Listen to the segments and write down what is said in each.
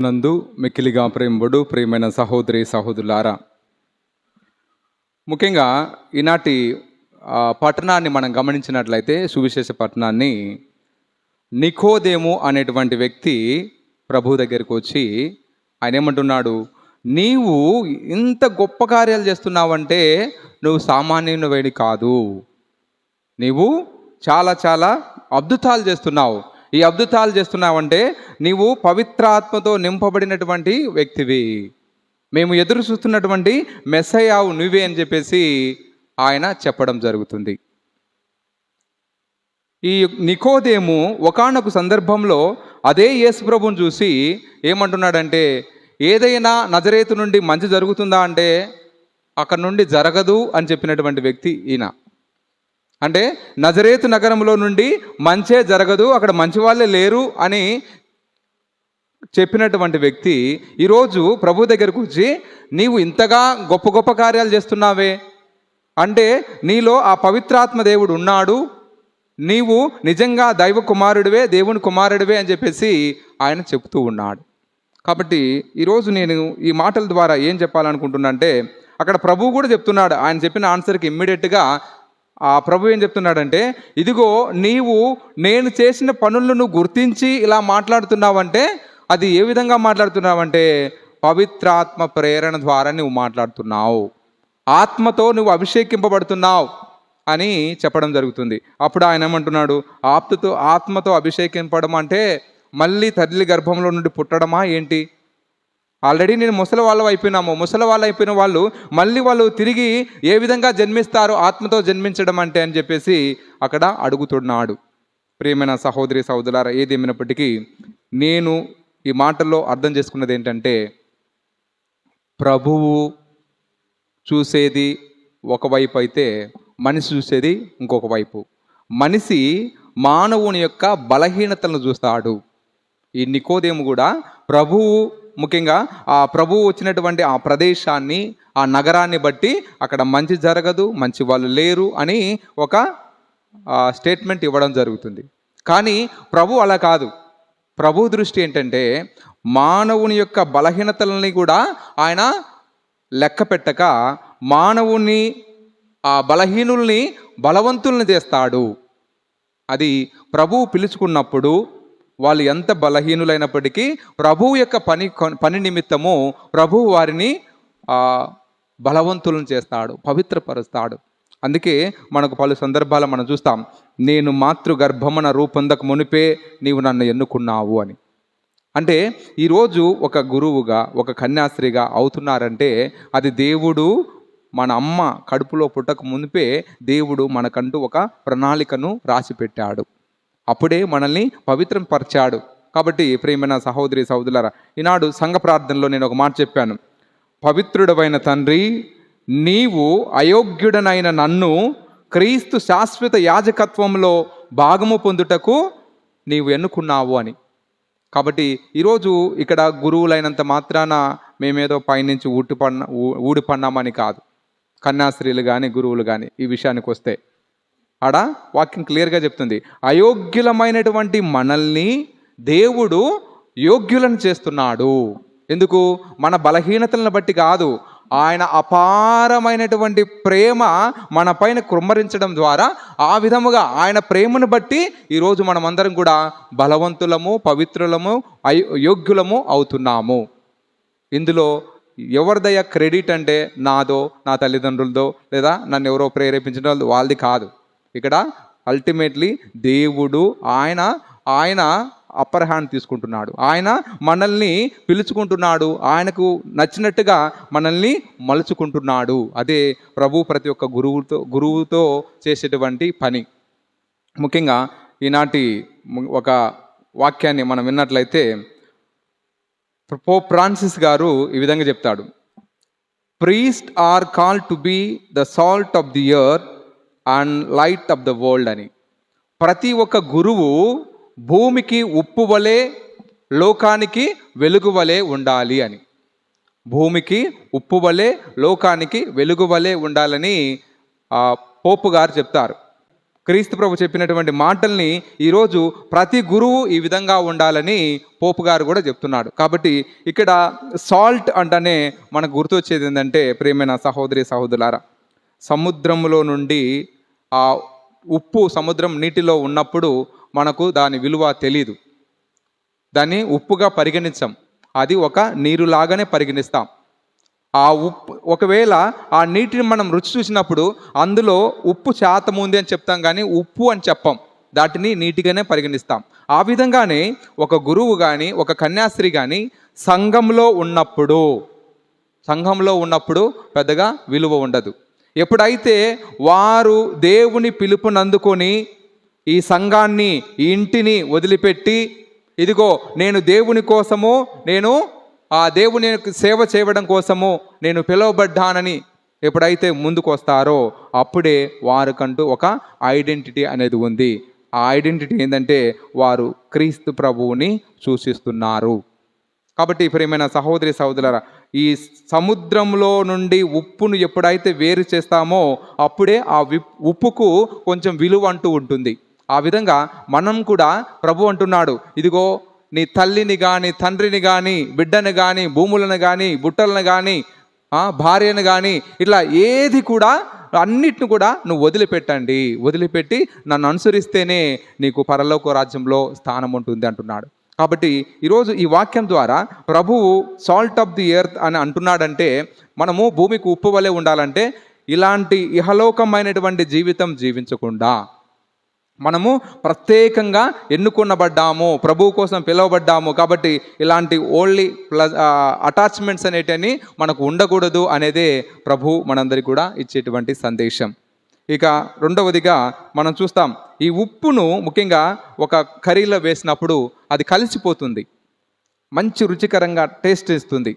నందు మిక్కిలిగా ప్రేమబడు ప్రియమైన సహోదరి సహోదరులారా. ముఖ్యంగా ఈనాటి పట్టణాన్ని మనం గమనించినట్లయితే సువిశేష పట్టణాన్ని నికోదేము అనేటువంటి వ్యక్తి ప్రభు దగ్గరికి వచ్చి ఆయన ఏమంటున్నాడు నీవు ఇంత గొప్ప కార్యాలు చేస్తున్నావంటే నువ్వు సామాన్యుని వేడి కాదు. నీవు చాలా చాలా అద్భుతాలు చేస్తున్నావు. ఈ అద్భుతాలు చేస్తున్నావంటే నీవు పవిత్రాత్మతో నింపబడినటువంటి వ్యక్తివి. మేము ఎదురు చూస్తున్నటువంటి మెస్సయావు నువ్వే అని చెప్పేసి ఆయన చెప్పడం జరుగుతుంది. ఈ నికోదేము ఒకానొక సందర్భంలో అదే యేసుప్రభుని చూసి ఏమంటున్నాడంటే ఏదైనా నజరేతు నుండి మంచి జరుగుతుందా అంటే అక్కడ నుండి జరగదు అని చెప్పినటువంటి వ్యక్తి ఈయన. అంటే నజరేతు నగరంలో నుండి మంచే జరగదు అక్కడ మంచి వాళ్ళే లేరు అని చెప్పినటువంటి వ్యక్తి ఈరోజు ప్రభు దగ్గరకు వచ్చి నీవు ఇంతగా గొప్ప గొప్ప కార్యాలు చేస్తున్నావే? అంటే నీలో ఆ పవిత్రాత్మ దేవుడు ఉన్నాడు నీవు నిజంగా దైవ కుమారుడివే దేవుని కుమారుడివే అని చెప్పేసి ఆయన చెప్తూ ఉన్నాడు. కాబట్టి ఈరోజు నేను ఈ మాటల ద్వారా ఏం చెప్పాలనుకుంటున్నా అంటే అక్కడ ప్రభు కూడా చెప్తున్నాడు ఆయన చెప్పిన ఆన్సర్కి ఇమ్మీడియట్గా ఆ ప్రభు ఏం చెప్తున్నాడంటే ఇదిగో నీవు నేను చేసిన పనులను నువ్వు గుర్తించి ఇలా మాట్లాడుతున్నావంటే అది ఏ విధంగా మాట్లాడుతున్నావంటే పవిత్రాత్మ ప్రేరణ ద్వారా నువ్వు మాట్లాడుతున్నావు. ఆత్మతో నువ్వు అభిషేకింపబడుతున్నావు అని చెప్పడం జరుగుతుంది. అప్పుడు ఆయన ఏమంటున్నాడు ఆప్తతో ఆత్మతో అభిషేకింపడం అంటే మళ్ళీ తల్లి గర్భంలో నుండి పుట్టడమా ఏంటి? ఆల్రెడీ నేను ముసలి వాళ్ళు అయిపోయినాము. ముసలి వాళ్ళు అయిపోయిన వాళ్ళు మళ్ళీ వాళ్ళు తిరిగి ఏ విధంగా జన్మిస్తారు ఆత్మతో జన్మించడం అంటే అని చెప్పేసి అక్కడ అడుగుతున్నాడు. ప్రియమైన సహోదరి సహోదరులారా ఏది ఏమైనప్పటికీ నేను ఈ మాటల్లో అర్థం చేసుకున్నది ఏంటంటే ప్రభువు చూసేది ఒకవైపు అయితే మనిషి చూసేది ఇంకొక వైపు. మనిషి మానవుని యొక్క బలహీనతలను చూస్తాడు. ఈ నికోదేము కూడా ప్రభువు ముఖ్యంగా ఆ ప్రభువు వచ్చినటువంటి ఆ ప్రదేశాన్ని ఆ నగరాన్ని బట్టి అక్కడ మంచి జరగదు మంచి వాళ్ళు లేరు అని ఒక స్టేట్మెంట్ ఇవ్వడం జరుగుతుంది. కానీ ప్రభు అలా కాదు. ప్రభు దృష్టి ఏంటంటే మానవుని యొక్క బలహీనతలని కూడా ఆయన లెక్క పెట్టక మానవుని ఆ బలహీనుల్ని బలవంతుల్ని చేస్తాడు. అది ప్రభువు పిలుచుకున్నప్పుడు వాళ్ళు ఎంత బలహీనులైనప్పటికీ ప్రభువు యొక్క పని పని నిమిత్తము ప్రభువు వారిని బలవంతులను చేస్తాడు పవిత్రపరుస్తాడు. అందుకే మనకు పలు సందర్భాలు మనం చూస్తాం నేను మాతృ గర్భమున రూపొందక మునిపే నీవు నన్ను ఎన్నుకున్నావు అని. అంటే ఈరోజు ఒక గురువుగా ఒక కన్యాస్త్రీగా అవుతున్నారంటే అది దేవుడు మన అమ్మ కడుపులో పుట్టక మునిపే దేవుడు మనకంటూ ఒక ప్రణాళికను రాసి పెట్టాడు అప్పుడే మనల్ని పవిత్రం పరిచాడు కాబట్టి ప్రియమైన సహోదరి సహోదరులారా ఈనాడు సంఘ ప్రార్థనలో నేను ఒక మాట చెప్పాను. పవిత్రుడవైన తండ్రి నీవు అయోగ్యుడనైన నన్ను క్రీస్తు శాశ్వత యాజకత్వంలో భాగము పొందుటకు నీవు ఎన్నుకున్నావు అని. కాబట్టి ఈరోజు ఇక్కడ గురువులైనంత మాత్రాన మేమేదో పైనుంచి ఊటి ఊడిపన్నామని కాదు. కన్యాస్త్రీలు కానీ గురువులు కానీ ఈ విషయానికి వస్తే ఆడ వాక్యం క్లియర్గా చెప్తుంది. అయోగ్యులమైనటువంటి మనల్ని దేవుడు యోగ్యులను చేస్తున్నాడు. ఎందుకు? మన బలహీనతలను బట్టి కాదు. ఆయన అపారమైనటువంటి ప్రేమ మన పైన కృమ్మరించడం ద్వారా ఆ విధముగా ఆయన ప్రేమను బట్టి ఈరోజు మనమందరం కూడా బలవంతులము పవిత్రులము అయో యోగ్యులము అవుతున్నాము. ఇందులో ఎవరిదయ్యా క్రెడిట్ అంటే నాదో నా తల్లిదండ్రులదో లేదా నన్ను ఎవరో ప్రేరేపించిన వాళ్ళది కాదు. ఇక్కడ అల్టిమేట్లీ దేవుడు ఆయన ఆయన అప్పర్ హ్యాండ్ తీసుకుంటున్నాడు. ఆయన మనల్ని పిలుచుకుంటున్నాడు. ఆయనకు నచ్చినట్టుగా మనల్ని మలుచుకుంటున్నాడు. అదే ప్రభు ప్రతి ఒక్క గురువుతో గురువుతో చేసేటువంటి పని. ముఖ్యంగా ఈనాటి ఒక వాక్యాన్ని మనం విన్నట్లయితే పో ఫ్రాన్సిస్ గారు ఈ విధంగా చెప్తాడు. Priest are call to be the salt of the earth and light of the world అని. ప్రతి ఒక్క గురువు భూమికి ఉప్పు వలె లోకానికి వెలుగు వలె ఉండాలి అని. భూమికి ఉప్పు వలె లోకానికి వెలుగు వలె ఉండాలని పోపు గారు చెప్తారు. క్రీస్తు ప్రభు చెప్పినటువంటి మాటల్ని ఈరోజు ప్రతి గురువు ఈ విధంగా ఉండాలని పోపు గారు కూడా చెప్తున్నాడు. కాబట్టి ఇక్కడ సాల్ట్ అంటేనే మనకు గుర్తొచ్చేది ఏంటంటే ప్రేమైన సహోదరి సహోదరులారా సముద్రంలో నుండి ఆ ఉప్పు సముద్రం నీటిలో ఉన్నప్పుడు మనకు దాని విలువ తెలీదు. దాన్ని ఉప్పుగా పరిగణించాం. అది ఒక నీరులాగానే పరిగణిస్తాం. ఆ ఉప్పు ఒకవేళ ఆ నీటిని మనం రుచి చూసినప్పుడు అందులో ఉప్పు శాతం ఉంది అని చెప్తాం కానీ ఉప్పు అని చెప్పం. దాటిని నీటిగానే పరిగణిస్తాం. ఆ విధంగానే ఒక గురువు కానీ ఒక కన్యాస్త్రీ కానీ సంఘంలో ఉన్నప్పుడు సంఘంలో ఉన్నప్పుడు పెద్దగా విలువ ఉండదు. ఎప్పుడైతే వారు దేవుని పిలుపునందుకొని ఈ సంఘాన్ని ఈ ఇంటిని వదిలిపెట్టి ఇదిగో నేను దేవుని కోసము నేను ఆ దేవుని సేవ చేయడం కోసము నేను పిలువబడ్డానని ఎప్పుడైతే ముందుకు వస్తారో అప్పుడే వారికంటూ ఒక ఐడెంటిటీ అనేది ఉంది. ఆ ఐడెంటిటీ ఏంటంటే వారు క్రీస్తు ప్రభువుని సూచిస్తున్నారు. కాబట్టి ప్రియమైన సహోదరి సహోదరుల ఈ సముద్రంలో నుండి ఉప్పును ఎప్పుడైతే వేరు చేస్తామో అప్పుడే ఆ విప్ ఉప్పుకు కొంచెం విలువ అంటూ ఉంటుంది. ఆ విధంగా మనం కూడా ప్రభు అంటున్నాడు ఇదిగో నీ తల్లిని కానీ తండ్రిని కానీ బిడ్డను కానీ భూములను కానీ బుట్టలను కానీ భార్యను కానీ ఇట్లా ఏది కూడా అన్నిటిని కూడా నువ్వు వదిలిపెట్టండి. వదిలిపెట్టి నన్ను అనుసరిస్తేనే నీకు పరలోక రాజ్యంలో స్థానం ఉంటుంది అంటున్నాడు. కాబట్టి ఈరోజు ఈ వాక్యం ద్వారా ప్రభువు సాల్ట్ ఆఫ్ ది ఎర్త్ అని అంటున్నాడంటే మనము భూమికి ఉప్పు వలె ఉండాలంటే ఇలాంటి ఇహలోకమైనటువంటి జీవితం జీవించకుండా మనము ప్రత్యేకంగా ఎన్నుకున్నబడ్డాము ప్రభువు కోసం పిలువబడ్డాము కాబట్టి ఇలాంటి ఓన్లీ ప్లస్ అటాచ్మెంట్స్ అనేటివి మనకు ఉండకూడదు అనేదే ప్రభు మనందరికీ కూడా ఇచ్చేటువంటి సందేశం. ఇక రెండవదిగా మనం చూస్తాం ఈ ఉప్పును ముఖ్యంగా ఒక కర్రీలో వేసినప్పుడు అది కలిసిపోతుంది. మంచి రుచికరంగా టేస్ట్ ఇస్తుంది.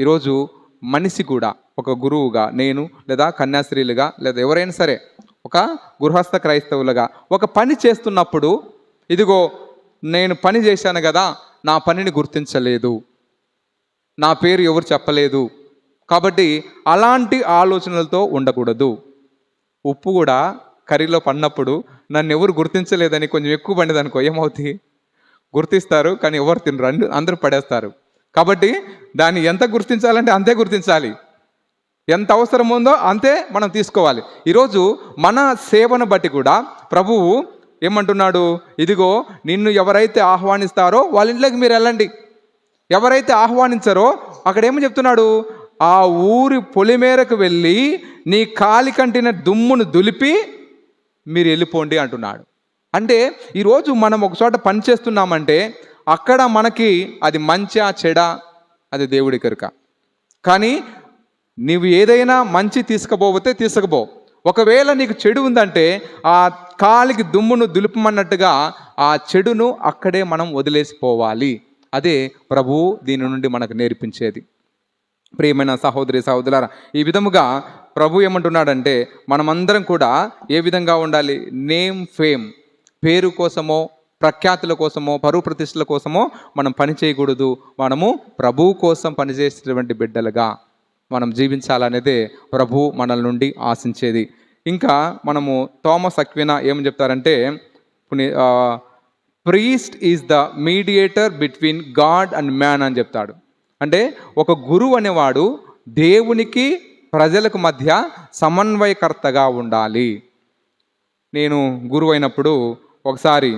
ఈరోజు మనిషి కూడా ఒక గురువుగా నేను లేదా కన్యాస్త్రీలుగా లేదా ఎవరైనా సరే ఒక గృహస్థ క్రైస్తవులుగా ఒక పని చేస్తున్నప్పుడు ఇదిగో నేను పని చేశాను కదా నా పనిని గుర్తించలేదు. నా పేరు ఎవరు చెప్పలేదు. కాబట్టి అలాంటి ఆలోచనలతో ఉండకూడదు. ఉప్పు కూడా కర్రీలో పడినప్పుడు నన్ను ఎవరు గుర్తించలేదని కొంచెం ఎక్కువ పండిది అనుకో ఏమవుతుంది గుర్తిస్తారు కానీ ఎవరు తినరు. అందు అందరూ పడేస్తారు. కాబట్టి దాన్ని ఎంత గుర్తించాలంటే అంతే గుర్తించాలి. ఎంత అవసరం ఉందో అంతే మనం తీసుకోవాలి. ఈరోజు మన సేవను బట్టి కూడా ప్రభువు ఏమంటున్నాడు? ఇదిగో నిన్ను ఎవరైతే ఆహ్వానిస్తారో వాళ్ళ ఇంట్లోకి మీరు వెళ్ళండి. ఎవరైతే ఆహ్వానించారో అక్కడ ఏమని చెప్తున్నాడు? ఆ ఊరి పొలిమేరకు వెళ్ళి నీ కాలి కంటిన దుమ్మును దులిపి మీరు వెళ్ళిపోండి అంటున్నాడు. అంటే ఈరోజు మనం ఒక చోట పని చేస్తున్నామంటే అక్కడ మనకి అది మంచా చెడ అది దేవుడి కనుక. కానీ నీవు ఏదైనా మంచి తీసుకుపోతే తీసుకుపో. ఒకవేళ నీకు చెడు ఉందంటే ఆ కాలికి దుమ్మును దులుపమన్నట్టుగా ఆ చెడును అక్కడే మనం వదిలేసిపోవాలి. అదే ప్రభువు దీని నుండి మనకు నేర్పించేది. ప్రియమైన సహోదరి సహోదరులారా ఈ విధముగా ప్రభు ఏమంటున్నాడంటే మనమందరం కూడా ఏ విధంగా ఉండాలి? నేమ్ ఫేమ్ పేరు కోసమో ప్రఖ్యాతుల కోసమో పరువు ప్రతిష్టల కోసమో మనం పని చేయకూడదు. మనము ప్రభువు కోసం పనిచేసేటువంటి బిడ్డలుగా మనం జీవించాలనేదే ప్రభు మనల నుండి ఆశించేది. ఇంకా మనము థామస్ అక్వినా ఏమని చెప్తారంటే priest is the mediator between God and man అని చెప్తాడు. అంటే ఒక గురువు అనేవాడు దేవునికి ప్రజలకు మధ్య సమన్వయకర్తగా ఉండాలి. నేను గురువు అయినప్పుడు ఒకసారి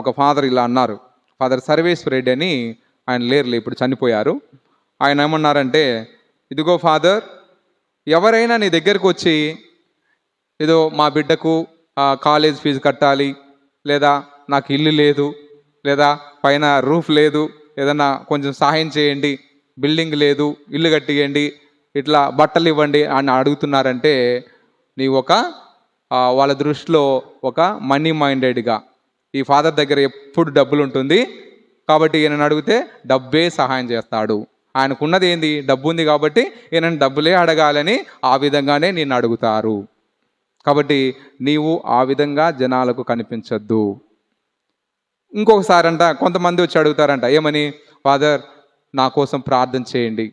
ఒక ఫాదర్ ఇలా అన్నారు. ఫాదర్ సర్వేశ్వర రెడ్డి అని ఆయన లేరులే ఇప్పుడు చనిపోయారు. ఆయన ఏమన్నారంటే ఇదిగో ఫాదర్ ఎవరైనా నీ దగ్గరకు వచ్చి ఏదో మా బిడ్డకు కాలేజ్ ఫీజు కట్టాలి లేదా నాకు ఇల్లు లేదు లేదా పైన రూఫ్ లేదు ఏదన్నా కొంచెం సహాయం చేయండి బిల్డింగ్ లేదు ఇల్లు కట్టియండి ఇట్లా బట్టలు ఇవ్వండి అని అడుగుతున్నారంటే నీ ఒక వాళ్ళ దృష్టిలో ఒక మనీ మైండెడ్గా. ఈ ఫాదర్ దగ్గర ఎప్పుడు డబ్బులు ఉంటుంది కాబట్టి ఈయనను అడిగితే డబ్బే సహాయం చేస్తాడు. ఆయనకున్నది ఏంది? డబ్బు ఉంది కాబట్టి ఈయనను డబ్బులే అడగాలని ఆ విధంగానే నిన్ను అడుగుతారు. కాబట్టి నీవు ఆ విధంగా జనాలకు కనిపించద్దు. ఇంకొకసారి అంట కొంతమంది వచ్చి అడుగుతారంట ఏమని? ఫాదర్ నా కోసం ప్రార్థన చేయండి.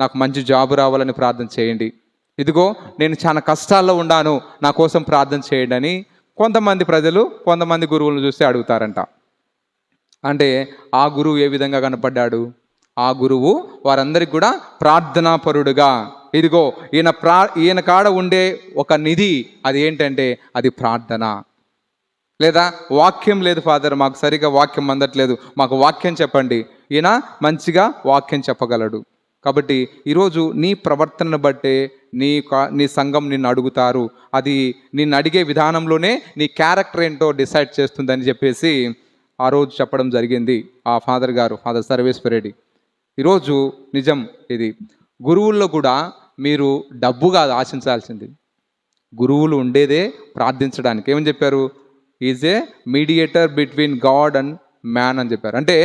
నాకు మంచి జాబ్ రావాలని ప్రార్థన చేయండి. ఇదిగో నేను చాలా కష్టాల్లో ఉన్నాను నా కోసం ప్రార్థన చేయండి అని కొంతమంది ప్రజలు కొంతమంది గురువులను చూస్తే అడుగుతారంట. అంటే ఆ గురువు ఏ విధంగా కనపడ్డాడు? ఆ గురువు వారందరికి కూడా ప్రార్థనాపరుడుగా. ఇదిగో ఈయన ప్రా ఈయన కాడ ఉండే ఒక నిధి అది ఏంటంటే అది ప్రార్థన. లేదా వాక్యం లేదు ఫాదర్ మాకు సరిగా వాక్యం అందట్లేదు మాకు వాక్యం చెప్పండి. ఈయన మంచిగా వాక్యం చెప్పగలడు. కాబట్టి ఈరోజు నీ ప్రవర్తనను బట్టే నీ నీ సంఘం నిన్ను అడుగుతారు. అది నిన్ను అడిగే విధానంలోనే నీ క్యారెక్టర్ ఏంటో డిసైడ్ చేస్తుందని చెప్పేసి ఆ రోజు చెప్పడం జరిగింది ఆ ఫాదర్ గారు ఫాదర్ సర్వేశ్వర రెడ్డి ఈరోజు నిజం ఇది. గురువుల్లో కూడా మీరు డబ్బు కాదు ఆశించాల్సింది. గురువులు ఉండేదే ప్రార్థించడానికి. ఏమని చెప్పారు? Is a mediator between God and man అని చెప్పారు. అంటే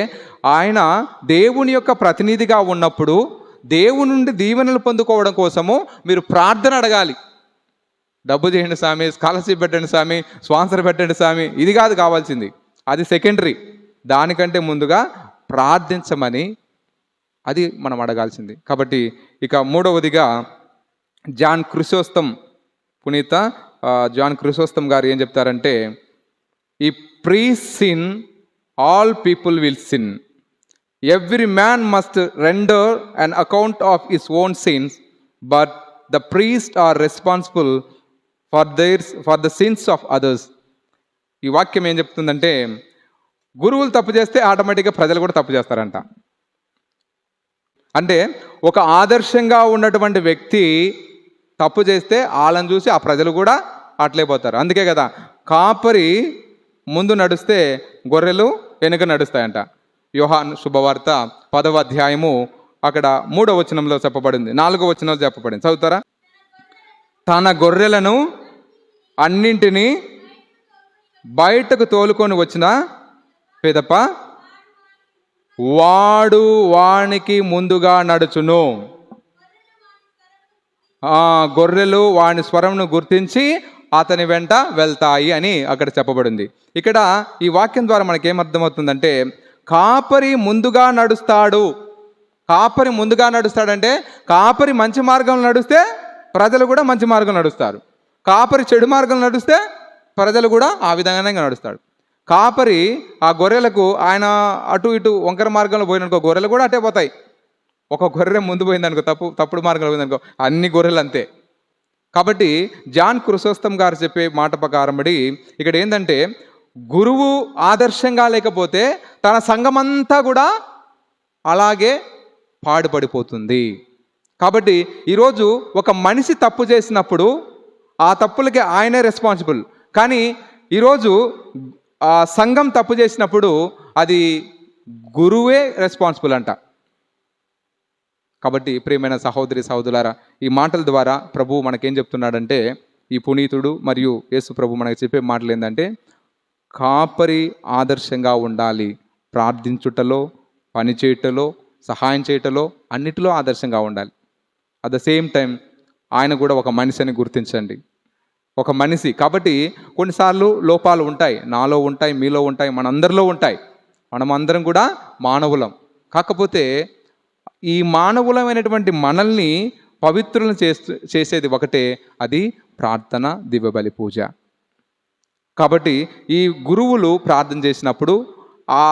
ఆయన దేవుని యొక్క ప్రతినిధిగా ఉన్నప్పుడు దేవుని నుండి దీవెనలు పొందుకోవడం కోసము మీరు ప్రార్థన అడగాలి. డబ్బు చేయండి స్వామి స్కాలర్షిప్ పెట్టండి స్వామి స్పాన్సర్ పెట్టండి స్వామి ఇది కాదు కావాల్సింది. అది సెకండరీ. దానికంటే ముందుగా ప్రార్థించమని అది మనం అడగాల్సింది. కాబట్టి ఇక మూడవదిగా జాన్ క్రిసోస్తం పునీత జాన్ క్రిసోస్తం గారు ఏం చెప్తారంటే ఈ pre sin all people will sin every man must render an account of his own sins but the priest are responsible for theirs for the sins of others ఈ వాక్యం ఏం చెప్తుందంటే గురువులు తప్పు చేస్తే ఆటోమేటిక్గా ప్రజలు కూడా తప్పు చేస్తారంట. అంటే ఒక ఆదర్శంగా ఉన్నటువంటి వ్యక్తి తప్పు చేస్తే వాళ్ళని చూసి ఆ ప్రజలు కూడా అట్లే పోతారు. అందుకే కదా కాపరి ముందు నడిస్తే గొర్రెలు వెనుక నడుస్తాయంట. యోహాన్ శుభవార్త పదవ అధ్యాయము అక్కడ మూడవ వచనంలో చెప్పబడింది. నాలుగో వచనంలో చెప్పబడింది. చదువుతారా? తన గొర్రెలను అన్నింటినీ బయటకు తోలుకొని వచ్చిన పెదప వాడు వానికి ముందుగా నడుచును. గొర్రెలు వాని స్వరంను గుర్తించి అతని వెంట వెళ్తాయి అని అక్కడ చెప్పబడింది. ఇక్కడ ఈ వాక్యం ద్వారా మనకేం అర్థమవుతుందంటే కాపరి ముందుగా నడుస్తాడు. కాపరి ముందుగా నడుస్తాడంటే కాపరి మంచి మార్గంలో నడుస్తే ప్రజలు కూడా మంచి మార్గం నడుస్తారు. కాపరి చెడు మార్గం నడుస్తే ప్రజలు కూడా ఆ విధంగానే నడుస్తాడు కాపరి ఆ గొర్రెలకు ఆయన అటు ఇటు వంకర మార్గంలో పోయిననుకో గొర్రెలు కూడా అటే పోతాయి. ఒక గొర్రె ముందు పోయిందనుకో తప్పు తప్పుడు మార్గంలో పోయిందనుకో అన్ని గొర్రెలు అంతే కాబట్టి జాన్ కృషోస్తం గారు చెప్పే మాట ప్రకారంబడి ఇక్కడ ఏంటంటే గురువు ఆదర్శంగా లేకపోతే తన సంఘమంతా కూడా అలాగే పాడుపడిపోతుంది. కాబట్టి ఈరోజు ఒక మనిషి తప్పు చేసినప్పుడు ఆ తప్పులకి ఆయనే రెస్పాన్సిబుల్. కానీ ఈరోజు ఆ సంఘం తప్పు చేసినప్పుడు అది గురువే రెస్పాన్సిబుల్ అంట. కాబట్టి ప్రియమైన సహోదరి సహోదరులారా ఈ మాటల ద్వారా ప్రభువు మనకేం చెప్తున్నాడంటే ఈ పునీతుడు మరియు యేసు ప్రభు మనకు చెప్పే మాటలు ఏంటంటే కాపరి ఆదర్శంగా ఉండాలి. ప్రార్థించుటలో పని చేయటలో సహాయం చేయటలో అన్నిటిలో ఆదర్శంగా ఉండాలి. అట్ ద సేమ్ టైం ఆయన కూడా ఒక మనిషిని గుర్తించండి. ఒక మనిషి కాబట్టి కొన్నిసార్లు లోపాలు ఉంటాయి. నాలో ఉంటాయి మీలో ఉంటాయి మనందరిలో ఉంటాయి. మనం అందరం కూడా మానవులం. కాకపోతే ఈ మానవులమైనటువంటి మనల్ని పవిత్రులను చేస్తూ చేసేది ఒకటే అది ప్రార్థన దివ్యబలి పూజ. కాబట్టి ఈ గురువులు ప్రార్థన చేసినప్పుడు ఆ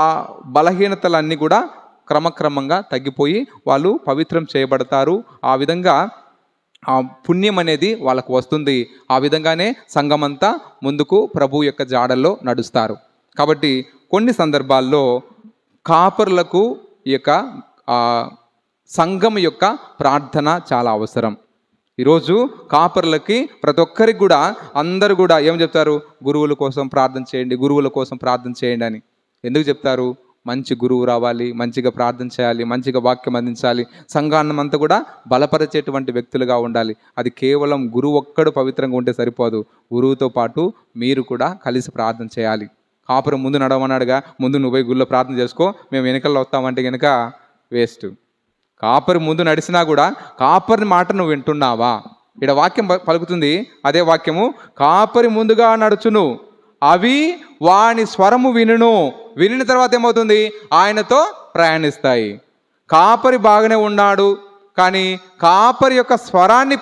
బలహీనతలన్నీ కూడా క్రమక్రమంగా తగ్గిపోయి వాళ్ళు పవిత్రం చేయబడతారు. ఆ విధంగా ఆ పుణ్యం అనేది వాళ్ళకు వస్తుంది. ఆ విధంగానే సంఘమంతా ముందుకు ప్రభు యొక్క జాడల్లో నడుస్తారు. కాబట్టి కొన్ని సందర్భాల్లో కాపరులకు ఈ యొక్క సంఘం యొక్క ప్రార్థన చాలా అవసరం. ఈరోజు కాపర్లకి ప్రతి ఒక్కరికి కూడా అందరు కూడా ఏం చెప్తారు? గురువుల కోసం ప్రార్థన చేయండి గురువుల కోసం ప్రార్థన చేయండి అని. ఎందుకు చెప్తారు? మంచి గురువు రావాలి మంచిగా ప్రార్థన చేయాలి మంచిగా వాక్యం అందించాలి. సంఘాన్నం అంతా కూడా బలపరిచేటువంటి వ్యక్తులుగా ఉండాలి. అది కేవలం గురువు ఒక్కడు పవిత్రంగా ఉంటే సరిపోదు. గురువుతో పాటు మీరు కూడా కలిసి ప్రార్థన చేయాలి. కాపురం ముందు నడవమన్నాడుగా ముందు నువ్వు పోయి గుళ్ళో ప్రార్థన చేసుకో మేము వెనకల్లో వస్తామంటే కనుక వేస్ట్. కాపరి ముందు నడిచినా కూడా కాపరి మాట నువ్వు వింటున్నావా? ఇక్కడ వాక్యం పలుకుతుంది. అదే వాక్యము కాపరి ముందుగా నడుచును అవి వాని స్వరము వినును. వినిన తర్వాత ఏమవుతుంది? ఆయనతో ప్రయాణిస్తాయి. కాపరి బాగానే ఉన్నాడు కానీ కాపరి యొక్క స్వరాన్ని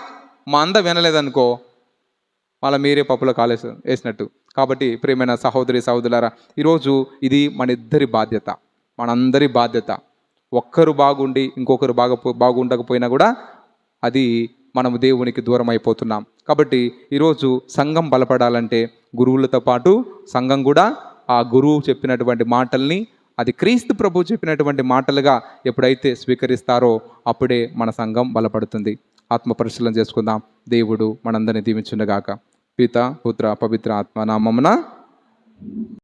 మంద వినలేదనుకో వాళ్ళ మీరే పప్పులో కాలేసి వేసినట్టు. కాబట్టి ప్రియమైన సహోదరి సహోదరులారా ఈరోజు ఇది మన ఇద్దరి బాధ్యత మనందరి బాధ్యత. ఒక్కరు బాగుండి ఇంకొకరు బాగా బాగుండకపోయినా కూడా అది మనము దేవునికి దూరం అయిపోతున్నాం కాబట్టి ఈరోజు సంఘం బలపడాలంటే గురువులతో పాటు సంఘం కూడా ఆ గురువు చెప్పినటువంటి మాటల్ని అది క్రీస్తు ప్రభు చెప్పినటువంటి మాటలుగా ఎప్పుడైతే స్వీకరిస్తారో అప్పుడే మన సంఘం బలపడుతుంది. ఆత్మ పరిశీలన చేసుకుందాం. దేవుడు మనందరిని దీవించుండగాక పిత పుత్ర పవిత్ర ఆత్మ నామమున